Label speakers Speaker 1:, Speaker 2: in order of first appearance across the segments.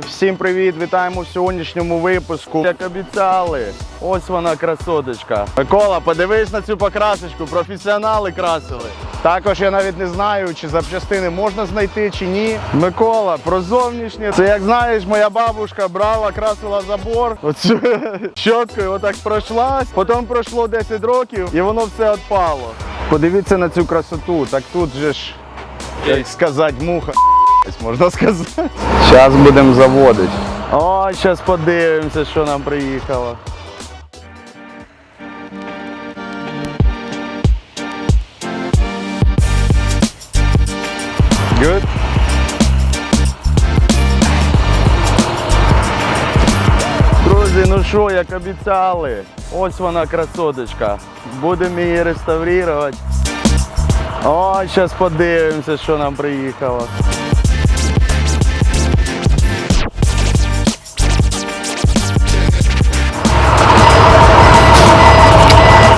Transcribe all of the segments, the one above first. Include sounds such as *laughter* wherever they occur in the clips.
Speaker 1: Всім привіт! Вітаємо в сьогоднішньому випуску. Як обіцяли, ось вона красоточка. Микола, подивись на цю покрасочку, професіонали красили. Також я навіть не знаю, чи запчастини можна знайти чи ні. Микола, про зовнішнє. Це як знаєш, моя бабушка брала, красила забор. Оцю щоткою отак пройшлась. Потім пройшло 10 років і воно все відпало. Подивіться на цю красоту. Так тут же ж, як сказати, муха. Можна сказати. Зараз будемо заводити. О, зараз подивимося, що нам приїхало. Друзі, ну що, як обіцяли, ось вона красоточка. Будемо її реставрувати. О, зараз подивимося, що нам приїхало.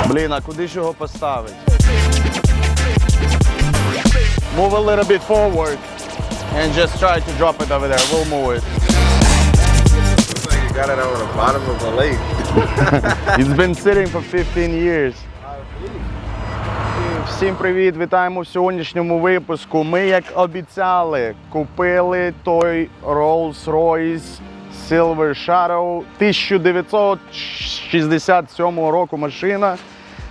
Speaker 1: Блін, а куди ж його поставити? Move a little bit forward and just try to drop it over there. We'll move it.
Speaker 2: Got it over the bottom of the lake. *laughs*
Speaker 1: It's been sitting for 15 years. Всім привіт! Вітаємо в сьогоднішньому випуску. Ми, як обіцяли, купили той Rolls-Royce Silver Shadow 1967 року машина,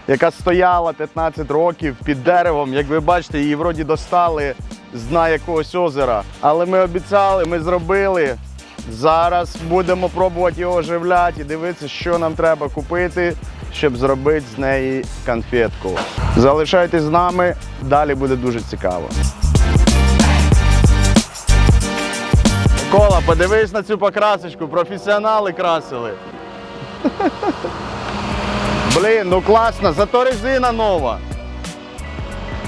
Speaker 1: яка стояла 15 років під деревом. Як ви бачите, її вроді достали з дна якогось озера. Але ми обіцяли, ми зробили. Зараз будемо пробувати його оживляти і дивитися, що нам треба купити, щоб зробити з неї конфетку. Залишайтесь з нами, далі буде дуже цікаво. Кола, подивись на цю покрасочку, професіонали красили. *laughs* Блін, ну класно, зато резина нова.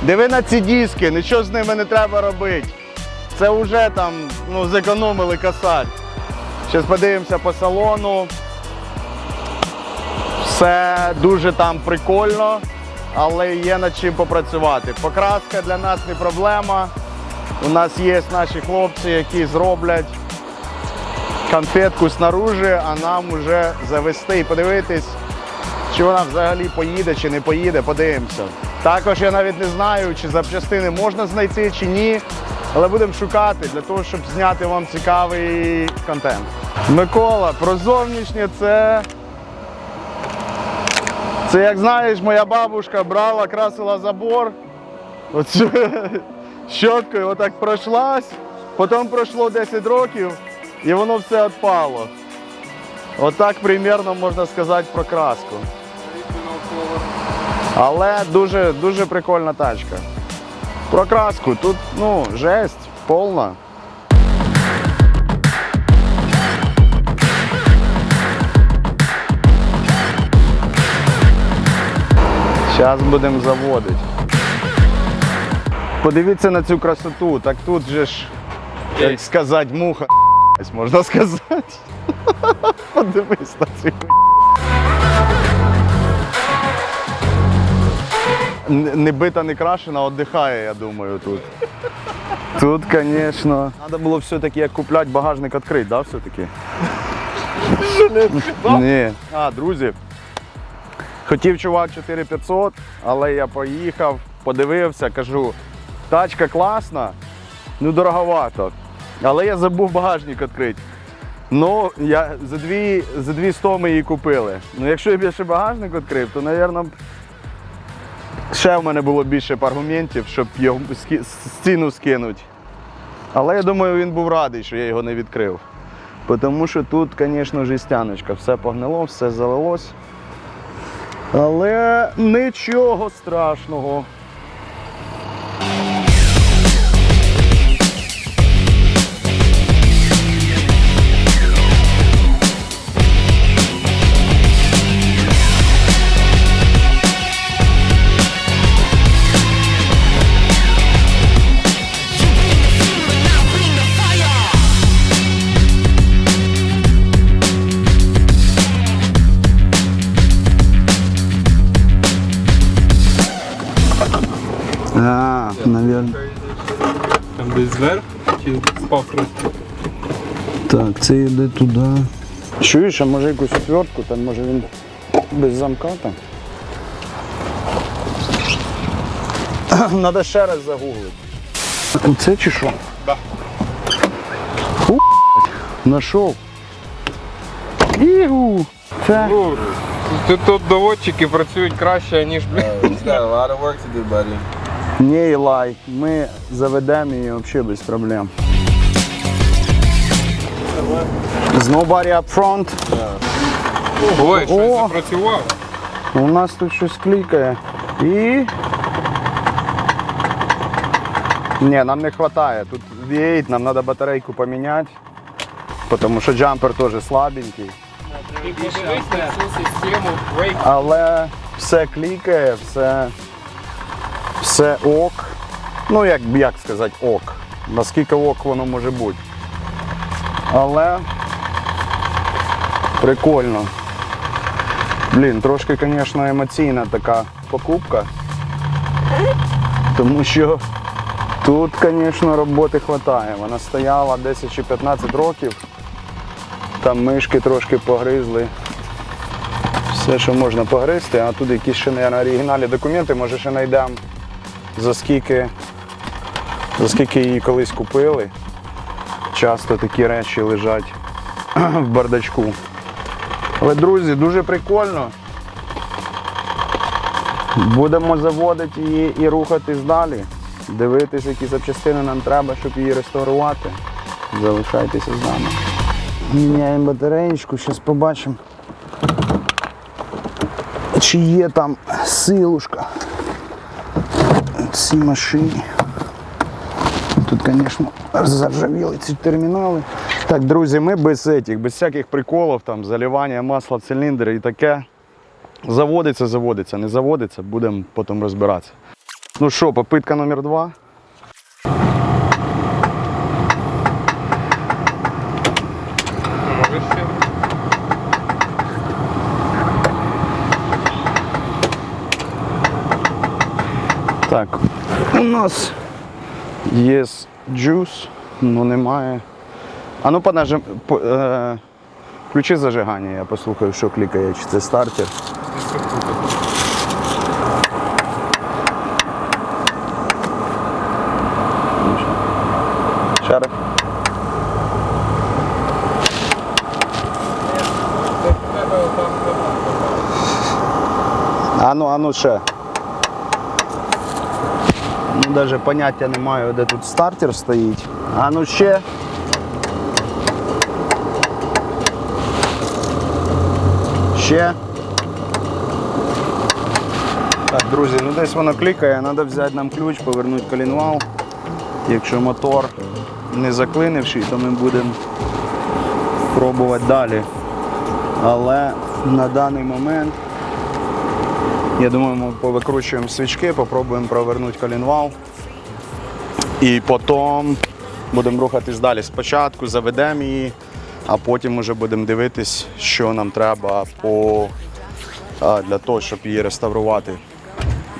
Speaker 1: Диви на ці диски, нічого з ними не треба робити. Це вже там ну, зекономили косарь. Зараз подивимося по салону. Все дуже там прикольно, але є над чим попрацювати. Покраска для нас не проблема. У нас є наші хлопці, які зроблять конфетку снаружи, а нам вже завести і подивитись, чи вона взагалі поїде, чи не поїде, подивимося. Також я навіть не знаю, чи запчастини можна знайти, чи ні. Але будемо шукати для того, щоб зняти вам цікавий контент. Микола, про зовнішнє це. Це як знаєш, моя бабушка брала, красила забор. Оцю щоткою отак пройшлась, потім пройшло 10 років і воно все відпало. Отак примірно можна сказати про краску. Але дуже, дуже прикольна тачка. Про краску тут, ну, жесть, повна. Зараз будемо заводити. Подивіться на цю красоту, так тут же ж, як сказати, муха, *laughs* можна сказати. *laughs* Подивись на цю. Не бита, не крашена, віддихає, я думаю, тут. Тут, звісно. Треба було все-таки як купляти багажник відкрити, да, все-таки? Ні. А, друзі. Хотів чувак 4500, але я поїхав, подивився, кажу, тачка класна, ну дороговато. Але я забув багажник відкрити. Ну, я за дві, за 200 ми її купили. Ну, якщо б я ще багажник відкрив, то, мабуть, ще в мене було більше аргументів, щоб його стіну скинути. Але я думаю, він був радий, що я його не відкрив. Тому що тут, звісно, жістяночка, все погнило, все залилось. Але нічого страшного. Навірно.
Speaker 3: Там десь зверх чи спав просто.
Speaker 1: Так, це йде туди. Чуєш, а може якусь отвертку, там може він без замка там. *coughs* Надо ще раз загуглити. Оце чи що?
Speaker 3: Да.
Speaker 1: Фу, Нашов. Ігу. Це.
Speaker 3: Ну, тут, тут доводчики працюють краще, ніж блін.
Speaker 2: He's got a lot of work to do, buddy.
Speaker 1: Не лай. Ми заведемо її взагалі без проблем. З nobody up front.
Speaker 3: Ой, щось
Speaker 1: О!
Speaker 3: запрацював.
Speaker 1: У нас тут щось клікає. І. Ні, нам не вистачає. Тут V8, нам треба батарейку поміняти. Тому що джампер теж слабенький.
Speaker 3: І подивись на цю систему брейк.
Speaker 1: Але все клікає, все, все ок. Ну, як, як сказати, ок. Наскільки ок воно може бути. Але прикольно. Блін, трошки, звісно, емоційна така покупка. Тому що тут, звісно, роботи вистачає. Вона стояла 10 чи 15 років. Там мишки трошки погризли все, що можна погризти, а тут якісь ще, мабуть, оригінальні документи, може ще знайдемо за скільки, за скільки її колись купили. Часто такі речі лежать *clears throat* в бардачку. Але, друзі, дуже прикольно. Будемо заводити її і рухатись далі. Дивитись, які запчастини нам треба, щоб її реставрувати. Залишайтеся з нами. Міняємо батареєчку, зараз побачимо чи є там силушка цій машині. Тут, звісно, заржавіли ці термінали. Так, друзі, ми без цих, без всяких приколів, там, заливання масла в циліндр і таке. Заводиться, заводиться, не заводиться, будемо потім розбиратися. Ну що, попитка номер два. Так, у нас є джус, але немає. А ну понажим, по, е, включи зажигання, я послухаю, що клікає, чи це стартер. Ще раз. А ну, а ну ще. Ну, навіть поняття не маю, де тут стартер стоїть. А ну ще. Ще. Так, друзі, ну десь воно клікає, треба взяти нам ключ, повернути колінвал. Якщо мотор не заклинивший, то ми будемо пробувати далі. Але на даний момент я думаю, ми повикручуємо свічки, попробуємо провернути колінвал. І потім будемо рухатись далі. Спочатку заведемо її, а потім вже будемо дивитись, що нам треба по, для того, щоб її реставрувати.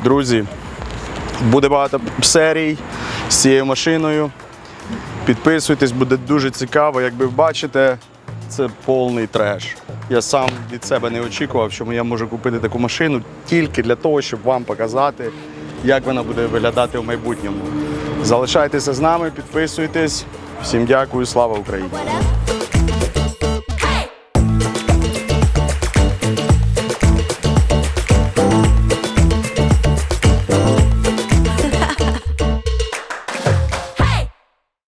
Speaker 1: Друзі, буде багато серій з цією машиною. Підписуйтесь, буде дуже цікаво. Як ви бачите, це повний треш. Я сам від себе не очікував, що я можу купити таку машину тільки для того, щоб вам показати, як вона буде виглядати в майбутньому. Залишайтеся з нами, підписуйтесь. Всім дякую, слава Україні!